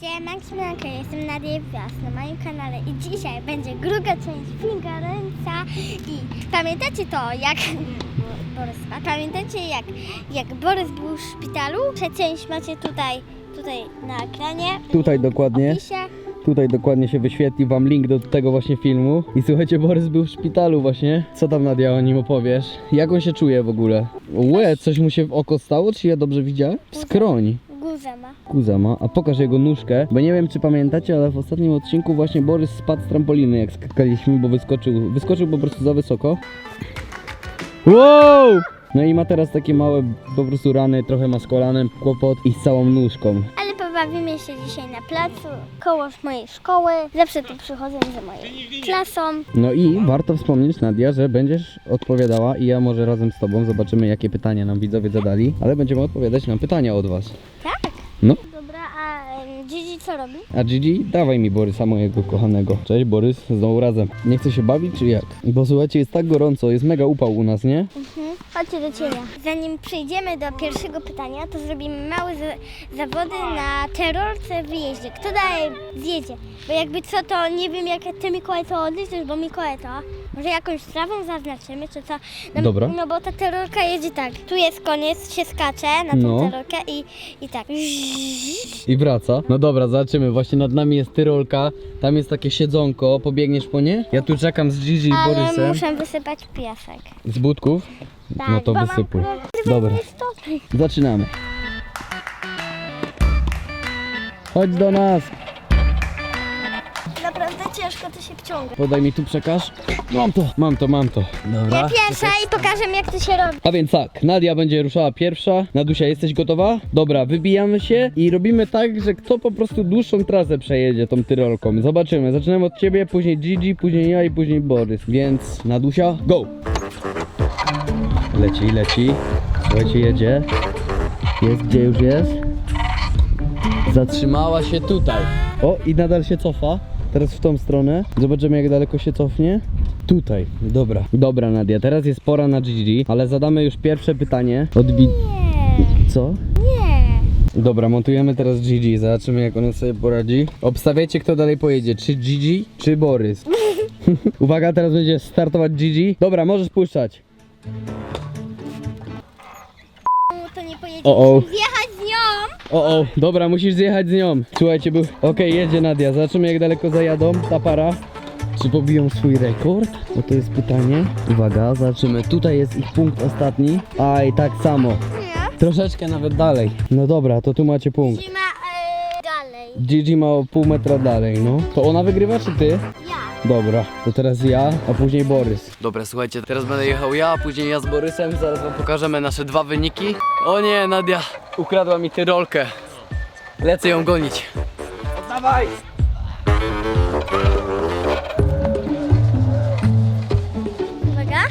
Cześć, Max Blanka, jestem Nadia Gwiazd na moim kanale i dzisiaj będzie druga część Fingerręca i pamiętacie to jak Borys, a pamiętacie jak, jak Borys był w szpitalu? Część macie tutaj, tutaj na ekranie. Tutaj dokładnie. Opisie. Tutaj dokładnie się wyświetli wam link do tego właśnie filmu. I słuchajcie, Borys był w szpitalu właśnie. Co tam Nadia o nim opowiesz? Jak on się czuje w ogóle? Łe, coś mu się w oko stało? Czy ja dobrze widziałem? Skroń. Guzę ma. Kuza ma, a pokaż jego nóżkę, bo nie wiem czy pamiętacie, ale w ostatnim odcinku właśnie Borys spadł z trampoliny jak skakaliśmy, bo wyskoczył, wyskoczył po prostu za wysoko. Wow! No i ma teraz takie małe po prostu rany, trochę ma z kolanem kłopot i z całą nóżką. Ale pobawimy się dzisiaj na placu, koło mojej szkoły. Zawsze tu przychodzę za moją klasą. No i warto wspomnieć Nadia, że będziesz odpowiadała i ja może razem z tobą zobaczymy jakie pytania nam widzowie zadali, ale będziemy odpowiadać na pytania od was. Tak? No. Gigi co robi? A Gigi, dawaj mi Borysa mojego kochanego. Cześć Borys, znowu razem. Nie chce się bawić czy jak? Bo słuchajcie, jest tak gorąco, jest mega upał u nas, nie? Mhm. Chodźcie do cienia. Zanim przejdziemy do pierwszego pytania, to zrobimy małe za- zawody na terrorce w wyjeździe. Kto dalej zjedzie? Bo jakby co, to nie wiem jak ty Mikołaj to odliczysz, bo Mikołaj to może jakąś strawą zaznaczymy, czy co? No, Dobra. No bo ta terrorka jedzie tak. Tu jest koniec, się skacze na tą No. terrorkę i, i tak. I wraca. No dobra, zobaczymy. Właśnie nad nami jest Tyrolka, tam jest takie siedzonko, pobiegniesz po nie? Ja tu czekam z Gigi i Ale Borysem. muszę wysypać piasek. Z budków? Tak, No to bo mam wysypuj. Dobra. Zaczynamy. Chodź do nas. Naprawdę ciężko to się wciąga. Podaj mi tu przekaż. Mam to, mam to, mam to. Dobra. Ja pierwsza i pokażę jak to się robi. A więc tak, Nadia będzie ruszała pierwsza. Nadusia, jesteś gotowa? Dobra, wybijamy się i robimy tak, że kto po prostu dłuższą trasę przejedzie tą tyrolką. Zobaczymy. Zaczynamy od ciebie, później Gigi, później ja i później Borys. Więc Nadusia, go! Leci, leci. Słuchajcie, jedzie. Jest, gdzie już jest? Zatrzymała się tutaj. O, i nadal się cofa. Teraz w tą stronę. Zobaczymy, jak daleko się cofnie. Tutaj, dobra. Dobra, Nadia, teraz jest pora na Gigi, ale zadamy już pierwsze pytanie. Odbi... Nie, Co? nie. Dobra, montujemy teraz Gigi, zobaczymy jak ona sobie poradzi. Obstawiajcie kto dalej pojedzie, czy Gigi, czy Borys. Uwaga, teraz będzie startować Gigi. Dobra, możesz puszczać. To nie pojedzie. O, o. nią. O, o, dobra, musisz zjechać z nią. Słuchajcie, był... Okej, jedzie Nadia, zobaczymy jak daleko zajadą ta para. Czy pobiją swój rekord? Bo to jest pytanie. Uwaga, zobaczymy. Tutaj jest ich punkt ostatni. A i tak samo. Nie. Troszeczkę nawet dalej. No dobra, to tu macie punkt. Zima e, dalej. Gigi ma o pół metra dalej, no. To ona wygrywa, czy ty? Dobra, to teraz ja, a później Borys. Dobra, słuchajcie, teraz będę jechał ja, a później ja z Borysem. Zaraz wam pokażemy nasze dwa wyniki. O nie, Nadia ukradła mi tyrolkę. Lecę ją gonić. Dawaj! Uwaga.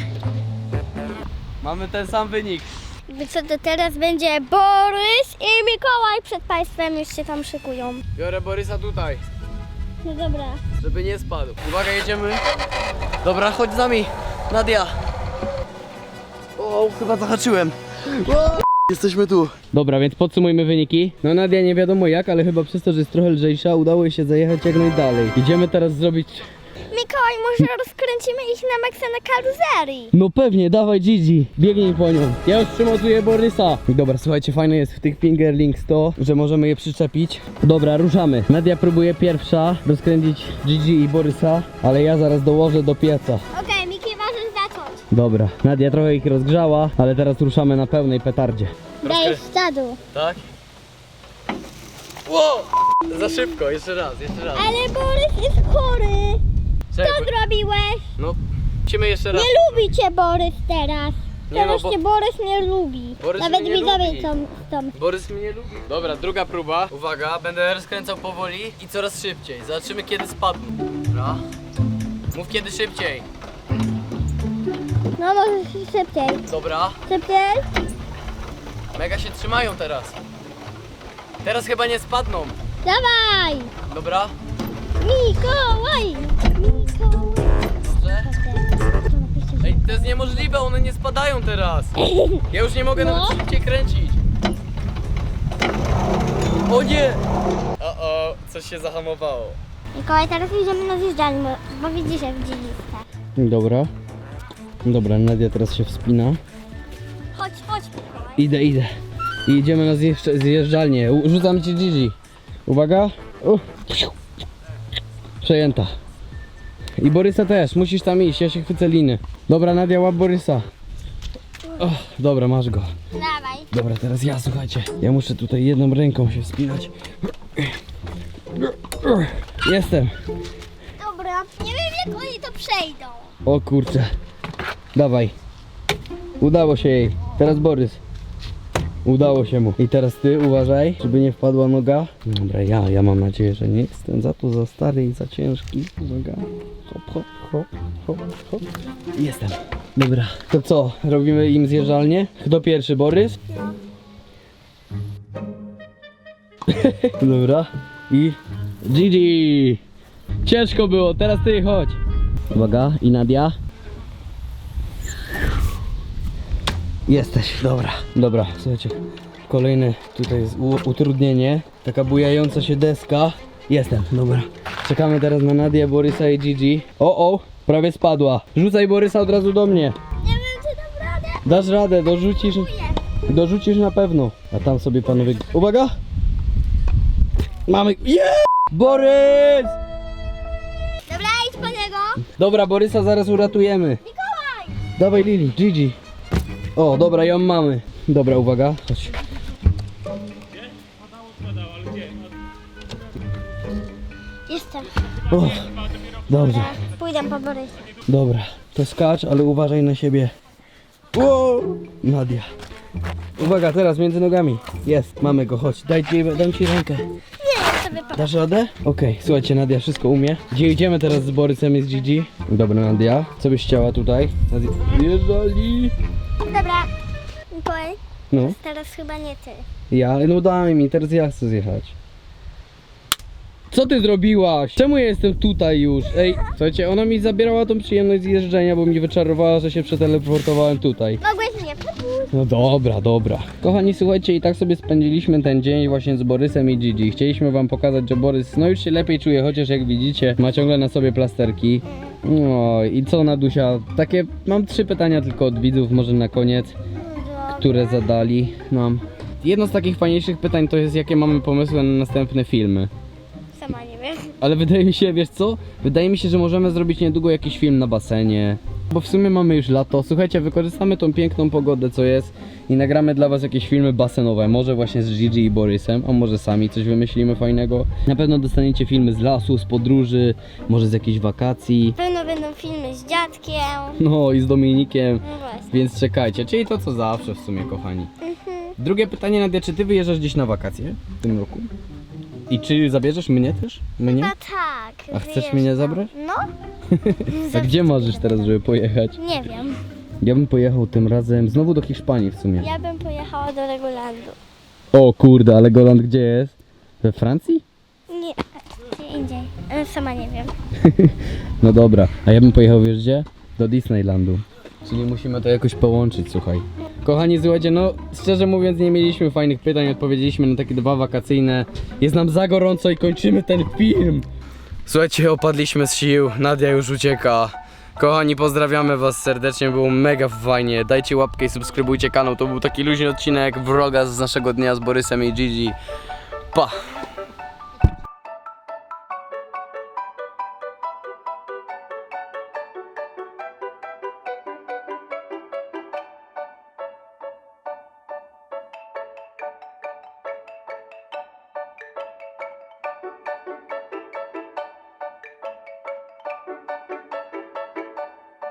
Mamy ten sam wynik. Jakby co to teraz będzie Borys i Mikołaj przed państwem już się tam szykują. Biorę Borysa tutaj, No dobra. żeby nie spadł. Uwaga, jedziemy. Dobra, chodź z nami. Nadia. O, chyba zahaczyłem. O, jesteśmy tu. Dobra, więc podsumujmy wyniki. No Nadia nie wiadomo jak, ale chyba przez to, że jest trochę lżejsza, udało jej się zajechać jak najdalej. Idziemy teraz zrobić... Mikołaj, może rozkręcimy ich na maksa na karuzerii. No pewnie, dawaj Gigi, biegnij po nią. Ja już przymocuję Borysa. Dobra, słuchajcie, fajne jest w tych fingerlings to, że możemy je przyczepić. Dobra, ruszamy. Nadia próbuje pierwsza rozkręcić Gigi i Borysa, ale ja zaraz dołożę do pieca. Okej, Miki, możesz zacząć. Dobra, Nadia trochę ich rozgrzała, ale teraz ruszamy na pełnej petardzie. Dajesz stadu. Tak? Wow! Za szybko, jeszcze raz, jeszcze raz. Ale Borys jest chory. Czekaj, Co zrobiłeś? no, musimy jeszcze raz. Nie lubi cię Borys teraz. Nie no, Teraz bo- cię Borys nie lubi. Borys Nawet mnie nie widzowie lubi. są. Borys mnie lubi. Dobra, druga próba. Uwaga, będę rozkręcał powoli i coraz szybciej. Zobaczymy kiedy spadną. Dobra. Mów kiedy szybciej. No możesz szybciej. Dobra. Szybciej. Mega się trzymają teraz. Teraz chyba nie spadną. Dawaj. Dobra. Mikołaj. Mikołaj. Dobrze. Ej, to jest niemożliwe, one nie spadają teraz. Ja już nie mogę No. nawet szybciej kręcić. O nie! O, o. coś się zahamowało. Mikołaj, teraz idziemy na zjeżdżalnię, bo- bo widzisz jak dzieliste. Dobra. Dobra, Nadia teraz się wspina. Chodź, chodź Mikołaj. Idę, idę. I idziemy na zjeżdż- zjeżdżalnię. U- Rzucam ci Gigi. Uwaga. U. Przejęta. I Borysa też, musisz tam iść, ja się chwycę liny. Dobra, Nadia, łap Borysa. O, dobra, masz go. Dawaj. Dobra, teraz ja, słuchajcie. Ja muszę tutaj jedną ręką się wspinać. Jestem. Dobra, nie wiem jak oni to przejdą. O kurczę. Dawaj. Udało się jej. Teraz Borys. Udało się mu. I teraz ty uważaj, żeby nie wpadła noga. Dobra, ja, ja mam nadzieję, że nie jestem za to za stary i za ciężki. Noga. Hop, hop, hop, hop, hop. Jestem. Dobra. To co? Robimy im zjeżdżalnię? Kto pierwszy, Borys? Dobra. I Gigi. Ciężko było, teraz ty chodź. Uwaga, i Nadia. Jesteś, dobra. Dobra, słuchajcie. Kolejne tutaj jest utrudnienie. Taka bujająca się deska. Jestem, dobra. Czekamy teraz na Nadię, Borysa i Gigi. O, o, prawie spadła. Rzucaj Borysa od razu do mnie. Nie wiem czy dam radę. Dasz radę, dorzucisz. Dorzucisz na pewno. A tam sobie panowie. Uwaga! Mamy. Yeah! Borys! Dobra, idź po niego. Dobra, Borysa zaraz uratujemy. Mikołaj. Dawaj Lili, Gigi. O, dobra, ją mamy. Dobra, uwaga, chodź. Jestem. O, dobrze, Pójdę po Borysa. dobra. To skacz, ale uważaj na siebie. O, Nadia. Uwaga, teraz między nogami. Jest, mamy go, chodź. Daj ci, dam ci rękę. Nie, ja sobie po... Dasz radę? Okej, słuchajcie, Nadia wszystko umie. Gdzie idziemy teraz z Borysem i z Gigi? Dobra, Nadia, co byś chciała tutaj? Nadia. Jeżeli... Dobra. Mikołaj, No, teraz chyba nie ty. ja, no daj mi, teraz ja chcę zjechać. Co ty zrobiłaś? Czemu ja jestem tutaj już? Ej, słuchajcie, ona mi zabierała tą przyjemność z jeżdżenia, bo mi wyczarowała, że się przeteleportowałem tutaj. Mogłeś mnie. No dobra, dobra. Kochani, słuchajcie, i tak sobie spędziliśmy ten dzień właśnie z Borysem i Gigi. Chcieliśmy wam pokazać, że Borys no już się lepiej czuje, chociaż jak widzicie, ma ciągle na sobie plasterki. No i co Nadusia? Takie, mam trzy pytania tylko od widzów, może na koniec, które zadali nam. Jedno z takich fajniejszych pytań to jest, jakie mamy pomysły na następne filmy. Ale wydaje mi się, wiesz co? Wydaje mi się, że możemy zrobić niedługo jakiś film na basenie. Bo w sumie mamy już lato. Słuchajcie, wykorzystamy tą piękną pogodę, co jest i nagramy dla was jakieś filmy basenowe. Może właśnie z Gigi i Borysem, a może sami coś wymyślimy fajnego. Na pewno dostaniecie filmy z lasu, z podróży, może z jakichś wakacji. Pewno będą filmy z dziadkiem. No i z Dominikiem. No właśnie. Więc czekajcie, czyli to co zawsze w sumie, kochani. Drugie pytanie, Nadia, czy ty wyjeżdżasz gdzieś na wakacje w tym roku? I czy zabierzesz mnie też? Mnie? No tak. A chcesz wyjeżdżam. mnie zabrać? No. A gdzie marzysz teraz, żeby pojechać? Nie wiem. Ja bym pojechał tym razem znowu do Hiszpanii w sumie. Ja bym pojechała do Regulandu. O kurde, ale Goland gdzie jest? We Francji? Nie, gdzie indziej. E, Sama nie wiem. No dobra, a ja bym pojechał wiesz gdzie? Do Disneylandu. Czyli musimy to jakoś połączyć, słuchaj. Kochani, słuchajcie, no szczerze mówiąc nie mieliśmy fajnych pytań, odpowiedzieliśmy na takie dwa wakacyjne. Jest nam za gorąco i kończymy ten film. Słuchajcie, opadliśmy z sił, Nadia już ucieka. Kochani, pozdrawiamy was serdecznie, było mega fajnie. Dajcie łapkę i subskrybujcie kanał, to był taki luźny odcinek vloga z naszego dnia z Borysem i Gigi. Pa!